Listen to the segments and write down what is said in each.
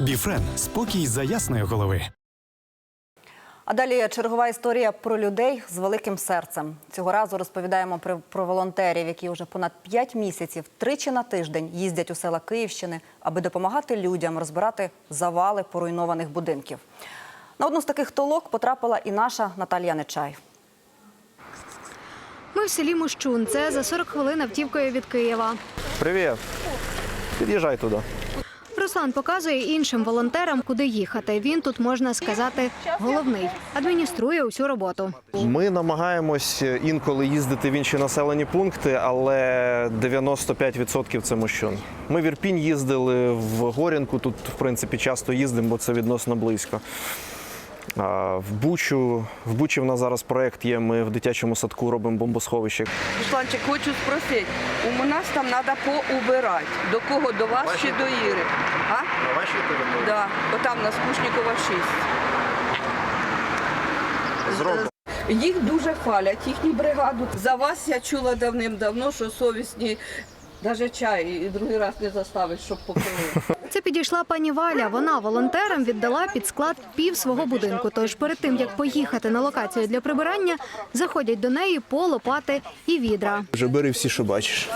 Біфрен спокій за ясної голови. А далі чергова історія про людей з великим серцем. Цього разу розповідаємо про, про волонтерів, які вже понад 5 місяців тричі на тиждень їздять у села Київщини, аби допомагати людям розбирати завали поруйнованих будинків. На одну з таких толок потрапила і наша Наталія Нечай. Ми в селі Мощун. Це за 40 хвилин автівкою від Києва. Привіт. Під'їжджай туди. Руслан показує іншим волонтерам, куди їхати. Він тут можна сказати головний, адмініструє усю роботу. Ми намагаємось інколи їздити в інші населені пункти, але 95% це мощун. Ми в Ірпінь їздили в Горінку. Тут, в принципі, часто їздимо, бо це відносно близько. В Бучу, в Бучі в нас зараз проєкт є. Ми в дитячому садку робимо бомбосховище. Русланчик, хочу спросити, у нас там треба поубирати. До кого? До вас чи до Іри? А? На вашій території Да. Отам на Скучникова 6. зробимо. Їх дуже хвалять, їхню бригаду. За вас я чула давним-давно, що совісні навіть чай і другий раз не заставить, щоб покрили. Це підійшла пані Валя. Вона волонтерам віддала під склад пів свого будинку. Тож перед тим як поїхати на локацію для прибирання, заходять до неї по лопати і відра. Вже бери всі, що бачиш.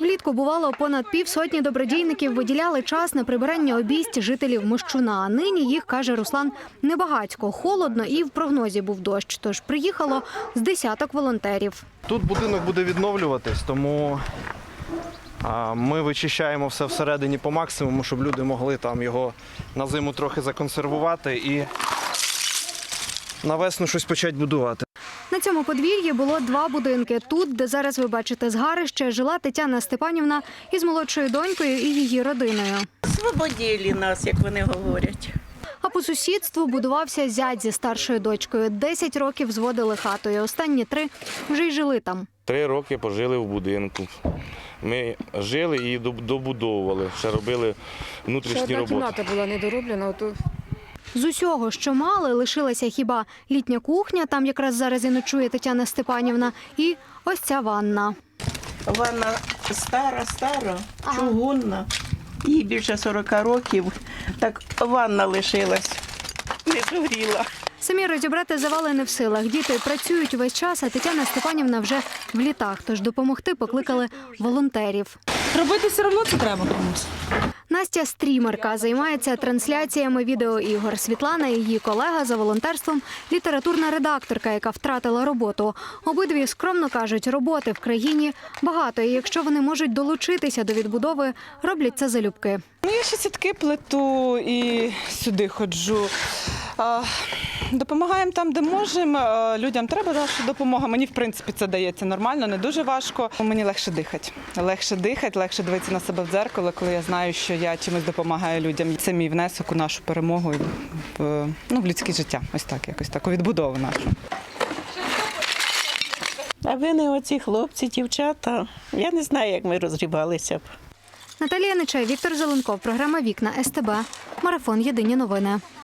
Влітку бувало понад півсотні добродійників виділяли час на прибирання обійсть жителів Мощуна. А нині їх каже Руслан небагацько, холодно і в прогнозі був дощ. Тож приїхало з десяток волонтерів. Тут будинок буде відновлюватись, тому ми вичищаємо все всередині по максимуму, щоб люди могли там його на зиму трохи законсервувати і на весну щось почати будувати. На цьому подвір'ї було два будинки. Тут, де зараз ви бачите згарище, жила Тетяна Степанівна із молодшою донькою і її родиною. Свободілі нас, як вони говорять. А по сусідству будувався зять зі старшою дочкою. Десять років зводили хатою. Останні три вже й жили там. Три роки пожили в будинку. Ми жили і добудовували, ще робили внутрішні роботи. була недороблена, ото З усього, що мали, лишилася хіба літня кухня, там якраз зараз і ночує Тетяна Степанівна, і ось ця ванна. Вона стара, стара, чугунна. Їй більше 40 років. Так ванна лишилась, не згоріла. Самі розібрати завали не в силах. Діти працюють увесь час, а Тетяна Степанівна вже в літах. Тож допомогти покликали волонтерів. робити все одно це треба комусь. Настя стрімерка займається трансляціями відеоігор. Світлана, її колега за волонтерством, літературна редакторка, яка втратила роботу. Обидві скромно кажуть, роботи в країні багато. І якщо вони можуть долучитися до відбудови, роблять це залюбки. Ну, я ще сітки плету і сюди ходжу. Допомагаємо там, де можемо. Людям треба наша допомога. Мені, в принципі, це дається нормально, не дуже важко. Мені легше дихати. Легше дихати, легше дивитися на себе в дзеркало, коли я знаю, що я чимось допомагаю людям. Це мій внесок у нашу перемогу в, ну, в людське життя. Ось так, якось так, у відбудову нашу. А ви не оці хлопці, дівчата. Я не знаю, як ми розрібалися б. Наталія Нечай, Віктор Зеленков, програма Вікна СТБ. Марафон Єдині новини.